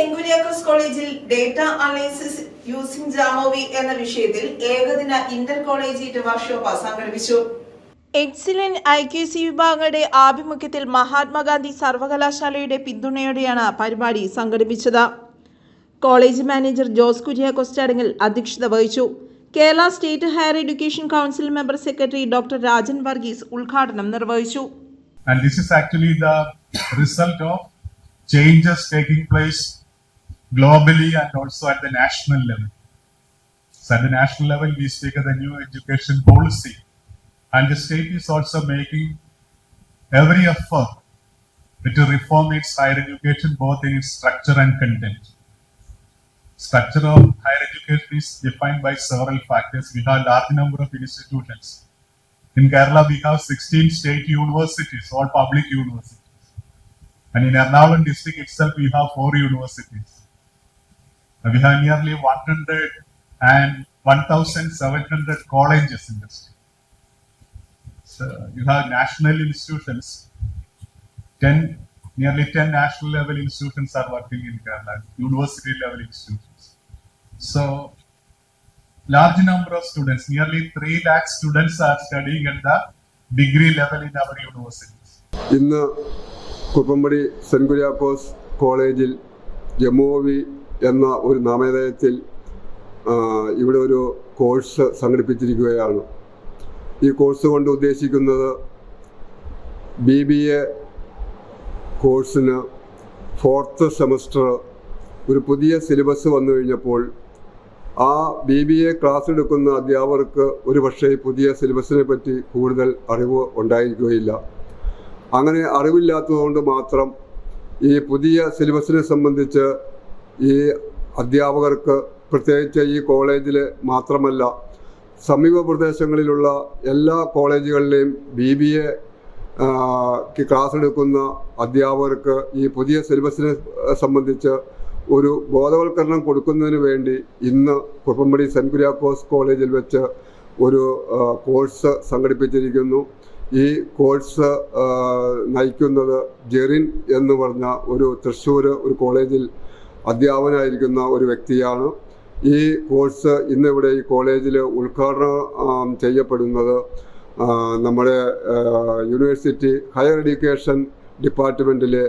Saint Kuriakose കോളേജിൽ data analysis using ജാമോവി എന്ന വിഷയത്തിൽ ഏകദിന ഇന്റർ കോളേജ് വർക്ക്ഷോപ്പ് സംഘടിപ്പിച്ചു എക്സിലൻ ഐ ക്യു സി വിഭാഗങ്ങളുടെ ആഭിമുഖ്യത്തിൽ മഹാത്മാഗാന്ധി സർവകലാശാലയുടെ പിന്തുണയോടെയാണ് പരിപാടി സംഘടിപ്പിച്ചത്. കോളേജ് മാനേജർ ജോസ് കുര്യാക്കോസ് ചടങ്ങിൽ അധ്യക്ഷത വഹിച്ചു. Kerala state higher education council member secretary doctor Rajan Varghese ഉദ്ഘാടനം നിർവഹിച്ചു. And this is actually the result of changes taking place globally and also at the national level. So at the national level, we speak of the new education policy. And the state is also making every effort to reform its higher education both in its structure and content. Structure of higher education is defined by several factors. We have a large number of institutions. In Kerala, we have 16 state universities, all public universities. And in Ernakulam district itself, we have four universities. We have nearly 100 and 1,700 colleges in the state. So you have national institutions, 10, nearly 10 national level institutions are working in Kerala, university level institutions. So large number of students, nearly 3 lakh students are studying at the degree level in our universities. ഇന്ന് കുപ്പമ്പടി saint Kuriakose കോളേജിൽ ജമോവി എന്ന ഒരു നാമധേയത്തിൽ ഇവിടെ ഒരു course സംഘടിപ്പിച്ചിരിക്കുകയാണ്. ഈ course കൊണ്ട് ഉദ്ദേശിക്കുന്നത് B B A കോഴ്സിന് ഫോർത്ത് സെമസ്റ്റർ ഒരു പുതിയ സിലബസ് വന്നു കഴിഞ്ഞപ്പോൾ ആ ബി ബി എ ക്ലാസ് എടുക്കുന്ന അധ്യാപകർക്ക് ഒരു പക്ഷേ പുതിയ സിലബസിനെ പറ്റി കൂടുതൽ അറിവ് ഉണ്ടായിരിക്കുകയില്ല. അങ്ങനെ അറിവില്ലാത്തതുകൊണ്ട് മാത്രം ഈ പുതിയ സിലബസിനെ സംബന്ധിച്ച് ഈ അധ്യാപകർക്ക് പ്രത്യേകിച്ച് ഈ കോളേജിൽ മാത്രമല്ല സമീപ പ്രദേശങ്ങളിലുള്ള എല്ലാ കോളേജുകളിലെയും ബി ബി എ ക്ലാസ് എടുക്കുന്ന അധ്യാപകർക്ക് ഈ പുതിയ സിലബസിനെ സംബന്ധിച്ച് ഒരു ബോധവൽക്കരണം കൊടുക്കുന്നതിന് വേണ്ടി ഇന്ന് കുറുപ്പമ്പടി സെന്റ് കുര്യാക്കോസ് കോളേജിൽ വെച്ച് ഒരു കോഴ്സ് സംഘടിപ്പിച്ചിരിക്കുന്നു. ഈ കോഴ്സ് നയിക്കുന്നത് ജെറിൻ എന്ന് പറഞ്ഞ ഒരു തൃശ്ശൂർ ഒരു കോളേജിൽ അധ്യാപനായിരിക്കുന്ന ഒരു വ്യക്തിയാണ്. ഈ കോഴ്സ് ഇന്നിവിടെ ഈ കോളേജിൽ ഉദ്ഘാടനം ചെയ്യപ്പെടുന്നത് നമ്മുടെ യൂണിവേഴ്സിറ്റി ഹയർ എഡ്യൂക്കേഷൻ ഡിപ്പാർട്ട്മെന്റിലെ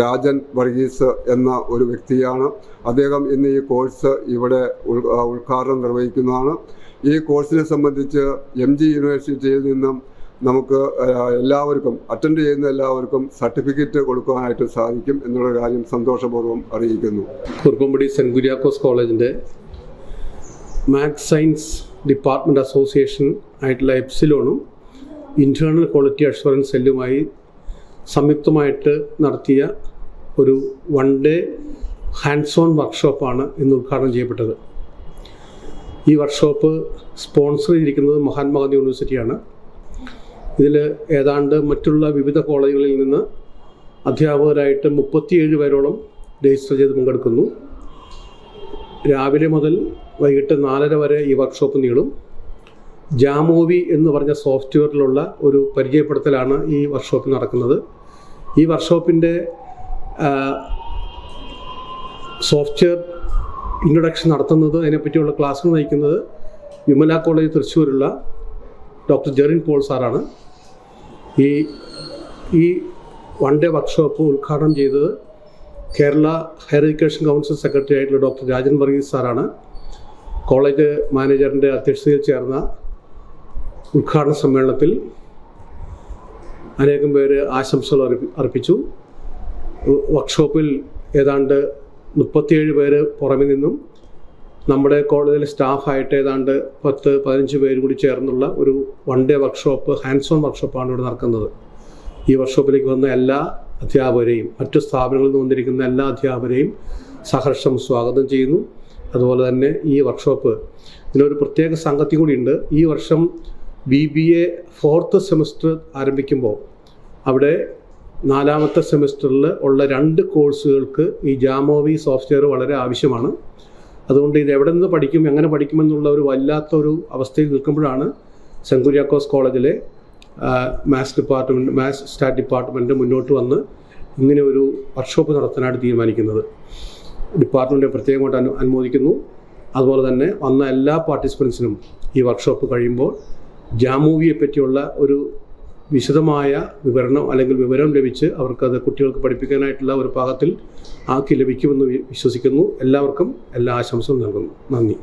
രാജൻ വർഗീസ് എന്ന ഒരു വ്യക്തിയാണ്. അദ്ദേഹം ഇന്ന് ഈ കോഴ്സ് ഇവിടെ ഉദ്ഘാടനം നിർവഹിക്കുന്നതാണ്. ഈ കോഴ്സിനെ സംബന്ധിച്ച് എം ജി യൂണിവേഴ്സിറ്റിയിൽ നിന്നും നമുക്ക് എല്ലാവർക്കും അറ്റൻഡ് ചെയ്യുന്ന എല്ലാവർക്കും സർട്ടിഫിക്കറ്റ് കൊടുക്കുവാനായിട്ട് സാധിക്കും എന്നുള്ള കാര്യം സന്തോഷപൂർവം അറിയിക്കുന്നു. കുറുക്കുംപടി സെന്റ് കുര്യാക്കോസ് കോളേജിന്റെ മാത്സ് സയൻസ് ഡിപ്പാർട്ട്മെന്റ് അസോസിയേഷൻ ആയിട്ടുള്ള എപ്സിലോണും ഇന്റേർണൽ ക്വാളിറ്റി അഷുറൻസ് സെല്ലുമായി സംയുക്തമായിട്ട് നടത്തിയ ഒരു വൺ ഡേ ഹാൻഡ്സ് ഓൺ വർക്ക്ഷോപ്പാണ് ഇന്ന് ഉദ്ഘാടനം ചെയ്യപ്പെട്ടത്. ഈ വർക്ക്ഷോപ്പ് സ്പോൺസർ ചെയ്തിരിക്കുന്നത് മഹാത്മാഗാന്ധി യൂണിവേഴ്സിറ്റിയാണ്. ഇതിൽ ഏതാണ്ട് മറ്റുള്ള വിവിധ കോളേജുകളിൽ നിന്ന് അധ്യാപകരായിട്ട് മുപ്പത്തിയേഴ് പേരോളം രജിസ്റ്റർ ചെയ്ത് പങ്കെടുക്കുന്നു. രാവിലെ മുതൽ വൈകിട്ട് നാലര വരെ ഈ വർക്ക്ഷോപ്പ് നീളും. ജാമോവി എന്ന് പറഞ്ഞ സോഫ്റ്റ്വെയറിലുള്ള ഒരു പരിചയപ്പെടുത്തലാണ് ഈ വർക്ക്ഷോപ്പ് നടക്കുന്നത്. ഈ വർക്ക്ഷോപ്പിന്റെ സോഫ്റ്റ്വെയർ ഇൻട്രൊഡക്ഷൻ നടത്തുന്നത് അതിനെപ്പറ്റിയുള്ള ക്ലാസ്സുകൾ നയിക്കുന്നത് വിമല കോളേജ് തൃശ്ശൂരുള്ള ഡോക്ടർ ജെറിൻ പോൾ സാറാണ്. ഈ ഈ വൺ ഡേ വർക്ക്ഷോപ്പ് ഉദ്ഘാടനം ചെയ്തത് Kerala higher education council secretary ആയിട്ടുള്ള ഡോക്ടർ രാജൻ വർഗീസ് സാറാണ്. കോളേജ് മാനേജറിന്റെ അധ്യക്ഷതയിൽ ചേർന്ന ഉദ്ഘാടന സമ്മേളനത്തിൽ അനേകം പേര് ആശംസകൾ അർപ്പിച്ചു. വർക്ക്ഷോപ്പിൽ ഏതാണ്ട് മുപ്പത്തിയേഴ് പേര് പുറമെ നിന്നും നമ്മുടെ കോളേജിൽ സ്റ്റാഫായിട്ട് ഏതാണ്ട് പത്ത് പതിനഞ്ച് പേര് കൂടി ചേർന്നുള്ള ഒരു one day workshop hands on വർക്ക്ഷോപ്പാണ് ഇവിടെ നടക്കുന്നത്. ഈ വർക്ക്ഷോപ്പിലേക്ക് വന്ന എല്ലാ അധ്യാപകരെയും മറ്റു സ്ഥാപനങ്ങളിൽ നിന്ന് വന്നിരിക്കുന്ന എല്ലാ അധ്യാപകരെയും സഹർഷം സ്വാഗതം ചെയ്യുന്നു. അതുപോലെ തന്നെ ഈ വർക്ക്ഷോപ്പ് ഇതിനൊരു പ്രത്യേക സംഗതി കൂടിയുണ്ട്. ഈ വർഷം B B A fourth semester ആരംഭിക്കുമ്പോൾ അവിടെ നാലാമത്തെ സെമസ്റ്ററിൽ ഉള്ള രണ്ട് കോഴ്സുകൾക്ക് ഈ ജാമോവി സോഫ്റ്റ്വെയർ വളരെ ആവശ്യമാണ്. അതുകൊണ്ട് ഇത് എവിടെ നിന്ന് പഠിക്കും എങ്ങനെ പഠിക്കുമെന്നുള്ള ഒരു വല്ലാത്തൊരു അവസ്ഥയിൽ നിൽക്കുമ്പോഴാണ് സെങ്കുര്യാക്കോസ് കോളേജിലെ maths department maths stat department മുന്നോട്ട് വന്ന് ഇങ്ങനെ ഒരു വർക്ക്ഷോപ്പ് നടത്താനായിട്ട് തീരുമാനിക്കുന്നത്. ഡിപ്പാർട്ട്മെന്റ് പ്രത്യേകമായിട്ട് അനു അനുമോദിക്കുന്നു. അതുപോലെ തന്നെ വന്ന എല്ലാ പാർട്ടിസിപ്പൻസിനും ഈ വർക്ക്ഷോപ്പ് കഴിയുമ്പോൾ ജാമൂവിയെ പറ്റിയുള്ള ഒരു വിശദമായ വിവരണം അല്ലെങ്കിൽ വിവരം ലഭിച്ച് അവർക്കത് കുട്ടികൾക്ക് പഠിപ്പിക്കാനായിട്ടുള്ള ഒരു പാകത്തിൽ ആക്കി ലഭിക്കുമെന്ന് വിശ്വസിക്കുന്നു. എല്ലാവർക്കും എല്ലാ ആശംസകളും നൽകുന്നു. നന്ദി.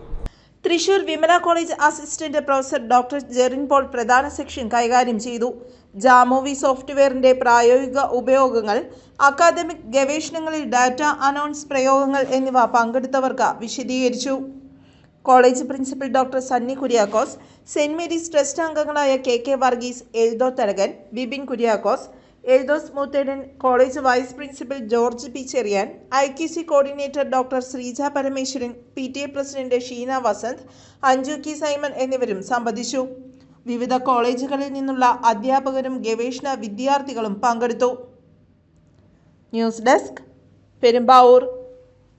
Thrissur Vimala college assistant professor doctor Jerin Paul പ്രധാന സെക്ഷൻ കൈകാര്യം ചെയ്തു. ജാമോവി സോഫ്റ്റ്വെയറിന്റെ പ്രായോഗിക ഉപയോഗങ്ങൾ അക്കാദമിക് ഗവേഷണങ്ങളിൽ ഡാറ്റ അനൗൺസ് പ്രയോഗങ്ങൾ എന്നിവ പങ്കെടുത്തവർക്ക് വിശദീകരിച്ചു. College principal doctor Sunny Kuriakose saint Mary's trust അംഗങ്ങളായ K K Varghese Eldho Tharakan Bibin Kuriakose Eldhose Moothedan college vice principal George P Cheriyan I K C coordinator doctor Sreeja Parameswaran P T A president Sheena Vasanth Anju Ki Simon എന്നിവരും സംബന്ധിച്ചു. വിവിധ കോളേജുകളിൽ നിന്നുള്ള അധ്യാപകരും ഗവേഷണ വിദ്യാർത്ഥികളും പങ്കെടുത്തു. News desk Perumbavoor.